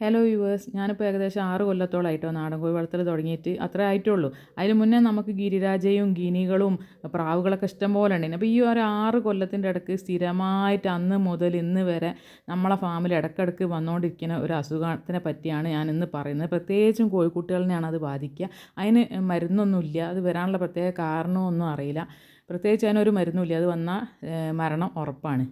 Hello yours ഞാനിപ്പോൾ ഏകദേശം ആറ് കൊല്ലത്തോളമായിട്ടോ നാടൻ കോഴി വളർത്തൽ തുടങ്ങിയിട്ട് അത്രേ ആയിട്ടുള്ളൂ. അതിന് മുന്നേ നമുക്ക് ഗിരിരാജയും ഗിനികളും പ്രാവുകളൊക്കെ ഇഷ്ടം പോലെ ഉണ്ടായിരുന്നു. അപ്പോൾ ഈ ഒരു ആറ് കൊല്ലത്തിന്റെ ഇടയ്ക്ക് സ്ഥിരമായിട്ട് അന്ന് മുതൽ ഇന്ന് വരെ നമ്മളെ ഫാമിൽ ഇടയ്ക്കിടയ്ക്ക് വന്നുകൊണ്ടിരിക്കുന്ന ഒരു അസുഖത്തിനെ പറ്റിയാണ് ഞാൻ ഇന്ന് പറയുന്നത്. പ്രത്യേകിച്ചും കോഴിക്കുട്ടികളിനെയാണ് അത് ബാധിക്കുക. അതിന് മരുന്നൊന്നുമില്ല. അത് വരാനുള്ള പ്രത്യേക കാരണമൊന്നും അറിയില്ല. പ്രത്യേകിച്ച് അതിനൊരു മരുന്നുമില്ല. അത് വന്നാൽ മരണം ഉറപ്പാണ്.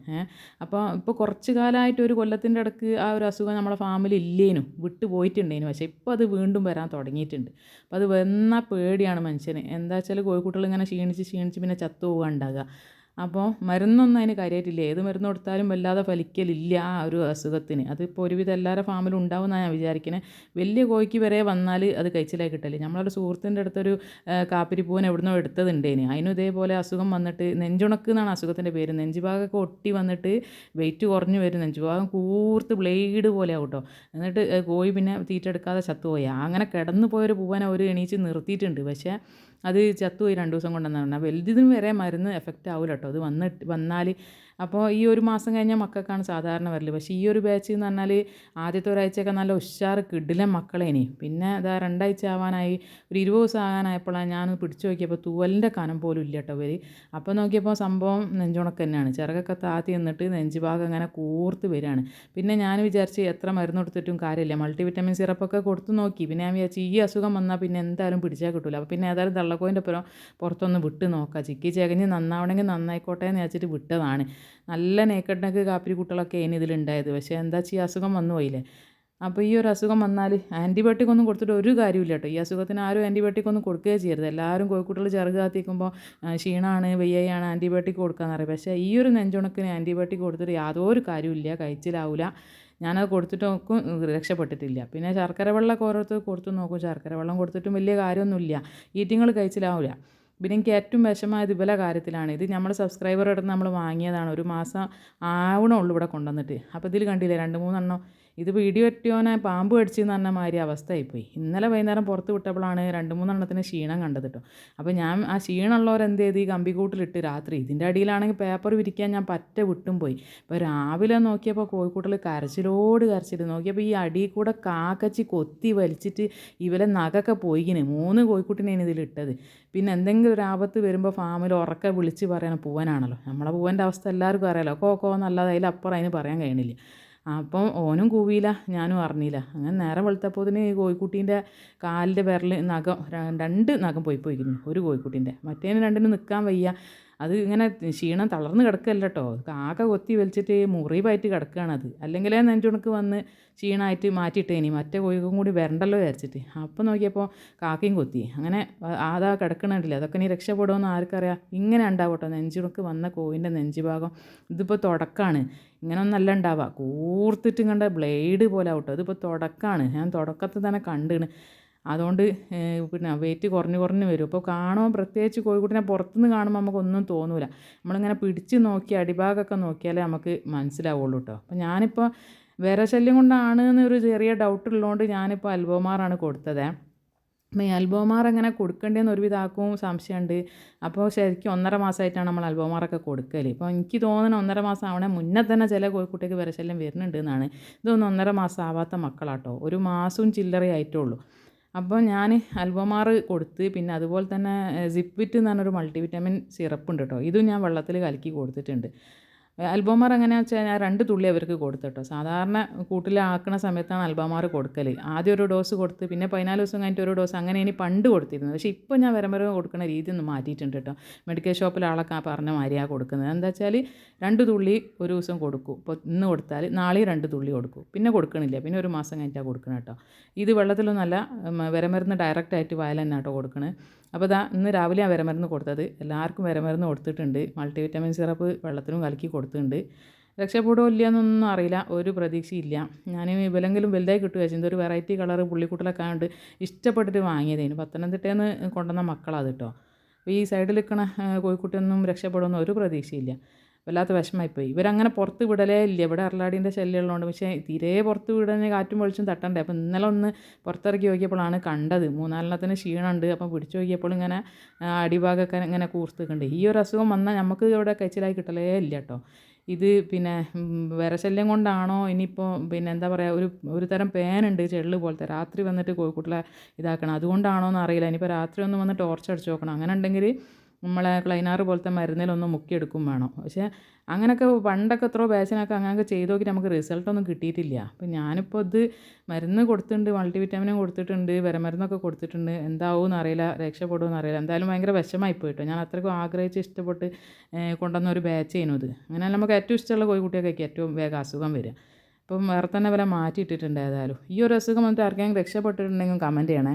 അപ്പോൾ ഇപ്പോൾ കുറച്ച് കാലമായിട്ട് ഒരു കൊല്ലത്തിന്റെ ഇടയ്ക്ക് ആ ഒരു അസുഖം നമ്മളെ ഫാമിലി ഇല്ലേനും. വിട്ടു പോയിട്ടുണ്ടേനു. പക്ഷേ ഇപ്പോൾ അത് വീണ്ടും വരാൻ തുടങ്ങിയിട്ടുണ്ട്. അപ്പോൾ അത് വന്നാൽ പേടിയാണ് മനുഷ്യന്. എന്താ വെച്ചാൽ കോഴിക്കുട്ടികൾ ഇങ്ങനെ ക്ഷീണിച്ച് ക്ഷീണിച്ച് പിന്നെ ചത്തു പോകാൻ ഉണ്ടാകുക അപ്പോൾ മരുന്നൊന്നും അതിന് കാര്യമായിട്ടില്ല ഏത് മരുന്ന് കൊടുത്താലും വല്ലാതെ ഫലിക്കലില്ല ആ ഒരു അസുഖത്തിന്. അതിപ്പോൾ ഒരുവിധം എല്ലാവരുടെ ഫാമിലും ഉണ്ടാവുമെന്നാണ് ഞാൻ വിചാരിക്കുന്നത് വലിയ കോഴിക്ക് വരെ വന്നാൽ അത് കഴിച്ചിലായി കിട്ടല്ലേ നമ്മളൊരു സുഹൃത്തിന്റെ അടുത്തൊരു കാപ്പിരിപ്പൂവൻ എവിടുന്നോ എടുത്തതുണ്ടേന്. അതിനും ഇതേപോലെ അസുഖം വന്നിട്ട് നെഞ്ചുണക്ക് എന്നാണ് അസുഖത്തിന്റെ പേര്. നെഞ്ചുഭാഗമൊക്കെ ഒട്ടി വന്നിട്ട് വെയിറ്റ് കുറഞ്ഞു വരും. നെഞ്ചുഭാഗം കൂർത്ത് ബ്ലേഡ് പോലെ ആവും കേട്ടോ എന്നിട്ട് കോഴി പിന്നെ തീറ്റെടുക്കാതെ ചത്തുപോയി. അങ്ങനെ കിടന്നു പോയൊരു പൂവനെ ഒരു എണീച്ച് നിർത്തിയിട്ടുണ്ട്. പക്ഷേ അത് ചത്തുപോയി രണ്ട് ദിവസം കൊണ്ടെന്നാണ് വലുതിനും വരെ മരുന്ന് എഫക്റ്റ് ആവില്ല കേട്ടോ അത് വന്നിട്ട് വന്നാൽ അപ്പോൾ ഈ ഒരു മാസം കഴിഞ്ഞാൽ മക്കൾക്കാണ് സാധാരണ വരൽ. പക്ഷേ ഈ ഒരു ബാച്ച് എന്ന് പറഞ്ഞാൽ ആദ്യത്തെ ഒരാഴ്ചയൊക്കെ നല്ല ഉഷാറ് കിടിലെ മക്കളേനി. പിന്നെ അതാ രണ്ടാഴ്ച ആവാനായി ഒരു ഇരുപത് ദിവസം ആകാനായപ്പോഴാണ് ഞാൻ പിടിച്ചു നോക്കിയപ്പോൾ തൂവലിന്റെ കനം പോലും ഇല്ല കേട്ടോ ഇവർ അപ്പോൾ നോക്കിയപ്പോൾ സംഭവം നെഞ്ചുണക്ക് തന്നെയാണ്. ചിറകൊക്കെ താത്തി നിന്നിട്ട് നെഞ്ച് ഭാഗം അങ്ങനെ കൂർത്ത് വരികയാണ് പിന്നെ ഞാൻ വിചാരിച്ച് എത്ര മരുന്ന് കൊടുത്തിട്ടും കാര്യമില്ല. മൾട്ടി വിറ്റമിൻ സിറപ്പൊക്കെ കൊടുത്തു നോക്കി. പിന്നെ ഞാൻ വിചാരിച്ചു ഈ അസുഖം വന്നാൽ പിന്നെ എന്തായാലും പിടിച്ചാൽ കിട്ടില്ല അപ്പോൾ പിന്നെ ഏതായാലും തള്ളക്കോയിന്റെ പുറം പുറത്തൊന്ന് വിട്ട് നോക്കാം. ചിക്കി ചകഞ്ഞ് നന്നാവണമെങ്കിൽ നന്നായിക്കോട്ടെ എന്ന് വെച്ചിട്ട് വിട്ടതാണ്. നല്ല നേക്കഡ് നെക്ക് കാപ്പിരി കുട്ടികളൊക്കെ ഇനി ഇതിലുണ്ടായത്. പക്ഷേ എന്താ ചെയ്യുക അസുഖം വന്നു പോയില്ലേ? അപ്പോൾ ഈ ഒരു അസുഖം വന്നാൽ ആന്റിബയോട്ടിക് ഒന്നും കൊടുത്തിട്ട് ഒരു കാര്യമില്ല കേട്ടോ. ഈ അസുഖത്തിന് ആരും ആന്റിബയോട്ടിക് ഒന്നും കൊടുക്കുകയോ ചെയ്യരുത്. എല്ലാവരും കോഴിക്കുട്ടികൾ ചെറുക കാത്തിക്കുമ്പോൾ ക്ഷീണമാണ് വെയ്യാണ് ആന്റിബയോട്ടിക് കൊടുക്കാന്ന് പറയും. പക്ഷേ ഈ ഒരു നെഞ്ചുണക്കിന് ആന്റിബയോട്ടിക് കൊടുത്തിട്ട് യാതൊരു കാര്യമില്ല കഴിച്ചിലാവില്ല ഞാനത് കൊടുത്തിട്ട് നോക്കും രക്ഷപ്പെട്ടിട്ടില്ല. പിന്നെ ശർക്കര വെള്ളമൊക്കെ ഓരോരുത്തർ കൊടുത്തു നോക്കും. ശർക്കര വെള്ളം കൊടുത്തിട്ടും വലിയ കാര്യമൊന്നുമില്ല. ഈറ്റിങ്ങൾ കഴിച്ചിലാവില്ല പിന്നെ എനിക്ക് ഏറ്റവും വിഷമമായത് ഇവലെ കാര്യത്തിലാണ്. ഇത് നമ്മൾ സബ്സ്ക്രൈബർ അടുത്ത് നമ്മൾ വാങ്ങിയതാണ്. ഒരു മാസം ആവണുള്ളൂ ഇവിടെ കൊണ്ടുവന്നിട്ട്. അപ്പോൾ ഇതിൽ കണ്ടില്ലേ രണ്ട് മൂന്നെണ്ണം ഇത് വീഡിയോ പറ്റിയോനെ പാമ്പ് കടിച്ചെന്ന് പറഞ്ഞ മാതിരി അവസ്ഥയായിപ്പോയി. ഇന്നലെ വൈകുന്നേരം പുറത്ത് വിട്ടപ്പോഴാണ് രണ്ട് മൂന്നെണ്ണത്തിന് ക്ഷീണം കണ്ടത് കേട്ടോ. അപ്പോൾ ഞാൻ ആ ക്ഷീണമുള്ളവരെന്ത് ചെയ്ത്? ഈ കമ്പിക്കൂട്ടിലിട്ട് രാത്രി. ഇതിന്റെ അടിയിലാണെങ്കിൽ പേപ്പർ വിരിക്കാൻ ഞാൻ പറ്റ വിട്ടും പോയി. അപ്പോൾ രാവിലെ നോക്കിയപ്പോൾ കോഴിക്കൂട്ടിൽ കരച്ചിലോട് കരച്ചിൽ. നോക്കിയപ്പോൾ ഈ അടിയിൽ കൂടെ കാക്കച്ചി കൊത്തി വലിച്ചിട്ട് ഇവരെ നഖമൊക്കെ പോയിക്കിന്. മൂന്ന് കോഴിക്കുട്ടിനെയാണ് ഇതിലിട്ടത് പിന്നെ എന്തെങ്കിലും ഒരു ആപത്ത് വരുമ്പോൾ ഫാമിൽ ഉറക്കെ വിളിച്ച് പറയണ. പൂവനാണല്ലോ. നമ്മളെ പൂവന്റെ അവസ്ഥ എല്ലാവർക്കും അറിയാലോ. കോക്കോ എന്നല്ലാതെ അതിലപ്പുറം അതിന് പറയാൻ കഴിയണില്ല. അപ്പം ഓനും കൂവിയില്ല ഞാനും അറിഞ്ഞില്ല. അങ്ങനെ നേരം വെളുത്തപ്പോതിന് കോഴിക്കുട്ടീന്റെ കാലിന്റെ വിരൽ നഖം രണ്ട് നഖം പോയി പോയിരുന്നു ഒരു കോഴിക്കുട്ടീന്റെ. മറ്റേന് രണ്ടിനും നിൽക്കാൻ വയ്യ. അത് ഇങ്ങനെ ക്ഷീണം തളർന്ന് കിടക്കല്ല കേട്ടോ ആകെ കൊത്തി വലിച്ചിട്ട് മുറിവായിട്ട് കിടക്കുകയാണത് അല്ലെങ്കിലേ നെഞ്ചുണക്ക് വന്ന് ക്ഷീണമായിട്ട് മാറ്റിയിട്ട് ഇനി മറ്റേ കോഴിക്കും കൂടി വരണ്ടല്ലോ വിചാരിച്ചിട്ട്. അപ്പോൾ നോക്കിയപ്പോൾ കാക്കയും കൊത്തി. അങ്ങനെ അതാ കിടക്കണില്ല അതൊക്കെ നീ രക്ഷപ്പെടുമെന്ന് ആർക്കറിയാം? ഇങ്ങനെ ഉണ്ടാവട്ടോ. നെഞ്ചുണക്ക് വന്ന കോഴിന്റെ നെഞ്ച് ഭാഗം ഇതിപ്പോൾ തുടക്കമാണ് ഇങ്ങനെ ഒന്നല്ല ഉണ്ടാവുക. കൂർത്തിട്ട് കണ്ട ബ്ലേഡ് പോലെ ആവട്ടോ. ഇതിപ്പോൾ തുടക്കമാണ് ഞാൻ തുടക്കത്തിൽ തന്നെ കണ്ടിണ്. അതുകൊണ്ട് പിന്നെ വെയിറ്റ് കുറഞ്ഞ് കുറഞ്ഞ് വരും. അപ്പോൾ കാണുമ്പോൾ പ്രത്യേകിച്ച് കോഴിക്കുട്ടിനെ പുറത്തുനിന്ന് കാണുമ്പോൾ നമുക്കൊന്നും തോന്നില്ല നമ്മളിങ്ങനെ പിടിച്ച് നോക്കി അടിഭാഗമൊക്കെ നോക്കിയാലേ നമുക്ക് മനസ്സിലാവുള്ളൂ കേട്ടോ അപ്പോൾ ഞാനിപ്പോൾ വേറെ ശല്യം കൊണ്ടാണ് എന്നൊരു ചെറിയ ഡൗട്ട് ഉള്ളതുകൊണ്ട് ഞാനിപ്പോൾ അൽബോമാറാണ് കൊടുത്തത്. ഈ അൽബോമാർ എങ്ങനെ കൊടുക്കേണ്ടതെന്ന് ഒരുവിധ ആക്കും സംശയമുണ്ട് അപ്പോൾ ശരിക്കും ഒന്നര മാസമായിട്ടാണ് നമ്മൾ അൽബോമാറൊക്കെ കൊടുക്കൽ ഇപ്പോൾ എനിക്ക് തോന്നുന്ന ഒന്നര മാസം ആവണേ മുന്നേ തന്നെ ചില കോഴിക്കുട്ടിക്ക് വിരശല്യം വരുന്നുണ്ട് എന്നാണ്. ഇതൊന്നും ഒന്നര മാസം ആവാത്ത മക്കളാട്ടോ. ഒരു മാസവും ചില്ലറയായിട്ടുള്ളൂ അപ്പോൾ ഞാൻ അൽബമാർ കൊടുത്ത് പിന്നെ അതുപോലെ തന്നെ സിപ്വിറ്റ് എന്ന് പറഞ്ഞൊരു മൾട്ടിവിറ്റാമിൻ സിറപ്പ് ഉണ്ട് കേട്ടോ. ഇതും ഞാൻ വെള്ളത്തിൽ കലക്കി കൊടുത്തിട്ടുണ്ട്. അൽബോമാർ എങ്ങനെയാണെന്ന് വെച്ചാൽ ഞാൻ രണ്ട് തുള്ളി അവർക്ക് കൊടുത്തു കേട്ടോ സാധാരണ കൂട്ടിലാക്കണ സമയത്താണ് അൽബോമാർ കൊടുക്കൽ ആദ്യം ഒരു ഡോസ് കൊടുത്ത് പിന്നെ പതിനാല് ദിവസം കഴിഞ്ഞിട്ട് ഒരു ഡോസ് അങ്ങനെ ഇനി പണ്ട് കൊടുത്തിരുന്നത്. പക്ഷേ ഇപ്പോൾ ഞാൻ വരം വരം കൊടുക്കുന്ന രീതി ഒന്ന് മാറ്റിയിട്ടുണ്ട് കേട്ടോ. മെഡിക്കൽ ഷോപ്പിൽ ആളൊക്കെ പറഞ്ഞ മാതിരിയാണ് കൊടുക്കുന്നത്. എന്താ വെച്ചാൽ രണ്ട് തുള്ളി ഒരു ദിവസം കൊടുക്കും. ഇപ്പോൾ ഇന്ന് കൊടുത്താൽ നാളെ രണ്ട് തുള്ളി കൊടുക്കും. പിന്നെ കൊടുക്കണില്ല. പിന്നെ ഒരു മാസം കഴിഞ്ഞിട്ടാണ് കൊടുക്കണം കേട്ടോ. ഇത് വെള്ളത്തിലൊന്നല്ല വരമ്പരുന്ന് ഡയറക്റ്റായിട്ട് വയലെന്നാട്ടോ കൊടുക്കണത് അപ്പോൾ ഇതാ ഇന്ന് രാവിലെ ആ വരമരുന്ന് കൊടുത്തത്. എല്ലാവർക്കും വരമരുന്ന് കൊടുത്തിട്ടുണ്ട്. മൾട്ടി വിറ്റാമിൻ സിറപ്പ് വെള്ളത്തിലും കലക്കി കൊടുത്തിട്ടുണ്ട്. രക്ഷപ്പെടുമോ ഇല്ല എന്നൊന്നും അറിയില്ല. ഒരു പ്രതീക്ഷയില്ല. ഞാൻ ഇവലെങ്കിലും വലുതായി കിട്ടുക ചെയ്യുന്നത് ഒരു വെറൈറ്റി കളർ പുള്ളിക്കുട്ടലൊക്കെ ആയതുകൊണ്ട് ഇഷ്ടപ്പെട്ടിട്ട് വാങ്ങിയതേന് പത്തനംതിട്ടയിൽ നിന്ന് കൊണ്ടുവന്ന മക്കളാണ് കേട്ടോ അപ്പോൾ ഈ സൈഡിൽ നിൽക്കണ കോഴിക്കുട്ടിയൊന്നും രക്ഷപ്പെടുമെന്ന് ഒരു പ്രതീക്ഷയില്ല. വല്ലാത്ത വിഷമമായിപ്പോയി. ഇവരങ്ങനെ പുറത്ത് വിടലേ ഇല്ല. ഇവിടെ അർലാടീന്റെ ശല്യമുള്ളതുകൊണ്ട് പക്ഷേ തീരെ പുറത്ത് വിടുന്ന കാറ്റും വെളിച്ചും തട്ടണ്ടേ. അപ്പോൾ ഇന്നലെ ഒന്ന് പുറത്തിറക്കി നോക്കിയപ്പോഴാണ് കണ്ടത്. മൂന്നാലെണ്ണത്തിന് ക്ഷീണമുണ്ട്. അപ്പോൾ പിടിച്ചു നോക്കിയപ്പോൾ ഇങ്ങനെ അടിഭാഗമൊക്കെ ഇങ്ങനെ കൂർത്തിട്ടുണ്ട്. ഈ ഒരു അസുഖം വന്നാൽ നമുക്ക് ഇവിടെ കച്ചിലായി കിട്ടലേ ഇല്ല കേട്ടോ. ഇത് പിന്നെ വിരശല്യം കൊണ്ടാണോ? ഇനിയിപ്പോൾ പിന്നെ എന്താ പറയുക ഒരു ഒരു തരം പേനുണ്ട് ചെള്ള് പോലത്തെ. രാത്രി വന്നിട്ട് കോഴിക്കോട്ടിലെ ഇതാക്കണം. അതുകൊണ്ടാണോ എന്ന് അറിയില്ല. ഇനിയിപ്പോൾ രാത്രി ഒന്ന് വന്ന് ടോർച്ച് അടിച്ച് നോക്കണം. അങ്ങനെ ഉണ്ടെങ്കിൽ നമ്മളെ ക്ലൈനാർ പോലത്തെ മരുന്നിലൊന്ന് മുക്കിയെടുക്കും വേണം. പക്ഷേ അങ്ങനെയൊക്കെ പണ്ടൊക്കെ എത്രയോ ബാച്ചിനൊക്കെ അങ്ങനെയൊക്കെ ചെയ്ത് നോക്കി നമുക്ക് റിസൾട്ടൊന്നും കിട്ടിയിട്ടില്ല. അപ്പം ഞാനിപ്പോൾ ഇത് മരുന്ന് കൊടുത്തിട്ടുണ്ട് മൾട്ടി വിറ്റാമിനും കൊടുത്തിട്ടുണ്ട് വിരമരുന്നൊക്കെ കൊടുത്തിട്ടുണ്ട്. എന്താവും അറിയില്ല രക്ഷപ്പെടുമെന്ന് അറിയില്ല. എന്തായാലും ഭയങ്കര വിഷമായി പോയിട്ടോ. ഞാൻ അത്രയ്ക്കും ആഗ്രഹിച്ച് ഇഷ്ടപ്പെട്ട് കൊണ്ടുവന്ന ഒരു ബാച്ച് ഇത്. അങ്ങനെ നമുക്ക് ഏറ്റവും ഇഷ്ടമുള്ള കോഴിക്കുട്ടിയൊക്കെ ഏറ്റവും വേഗം അസുഖം വരിക. അപ്പം വേറെ തന്നെ വില മാറ്റിയിട്ടിട്ടുണ്ട് ഏതായാലും? ഈ ഒരു അസുഖം വന്നിട്ട് ആർക്കെങ്കിലും രക്ഷപ്പെട്ടിട്ടുണ്ടെങ്കിൽ കമന്റ് ചെയ്യണേ.